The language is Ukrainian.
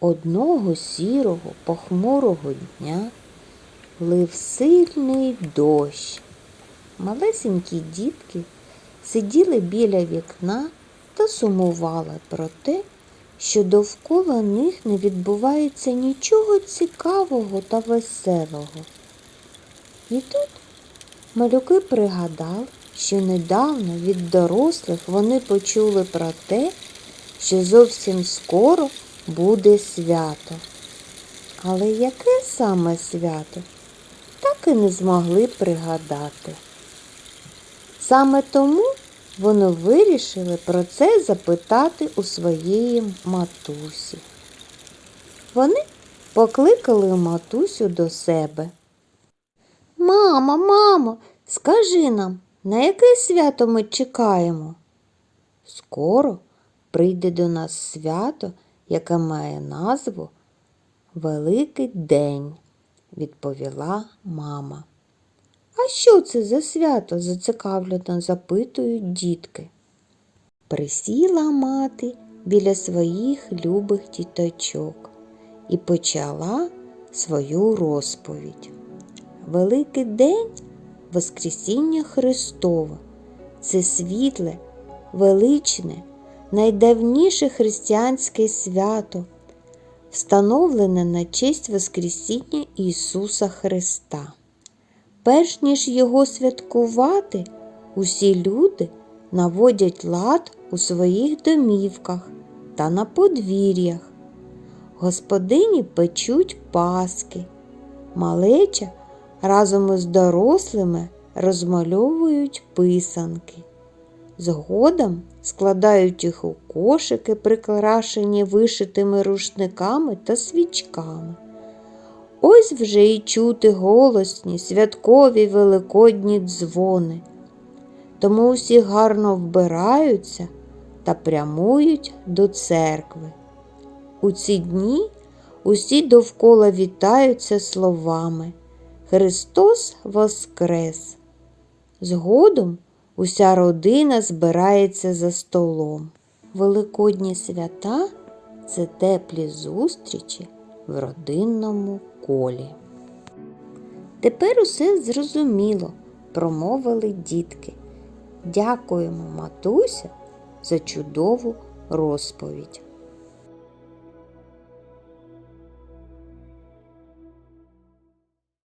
Одного сірого похмурого дня лив сильний дощ. Малесенькі дітки сиділи біля вікна та сумували про те, що довкола них не відбувається нічого цікавого та веселого. І тут малюки пригадали, що недавно від дорослих вони почули про те, що зовсім скоро буде свято. Але яке саме свято, так і не змогли пригадати. Саме тому вони вирішили про це запитати у своєї матусі. Вони покликали матусю до себе. Мама, мамо, скажи нам, на яке свято ми чекаємо? Скоро прийде до нас свято, яке має назву Великий день, відповіла мама. А що це за свято? зацікавлено запитують дітки. Присіла мати біля своїх любих діточок і почала свою розповідь. Великий день Воскресіння Христове це світле, величне, найдавніше християнське свято, встановлене на честь Воскресіння Ісуса Христа. Перш ніж його святкувати, усі люди наводять лад у своїх домівках та на подвір'ях. Господині печуть паски, малеча разом із дорослими розмальовують писанки. Згодом складають їх у кошики, прикрашені вишитими рушниками та свічками. Ось вже й чути голосні святкові великодні дзвони. Тому усі гарно вбираються та прямують до церкви. У ці дні усі довкола вітаються словами Христос Воскрес! Згодом уся родина збирається за столом. Великодні свята це теплі зустрічі в родинному колі. Тепер усе зрозуміло, промовили дітки. Дякуємо, матуся, за чудову розповідь.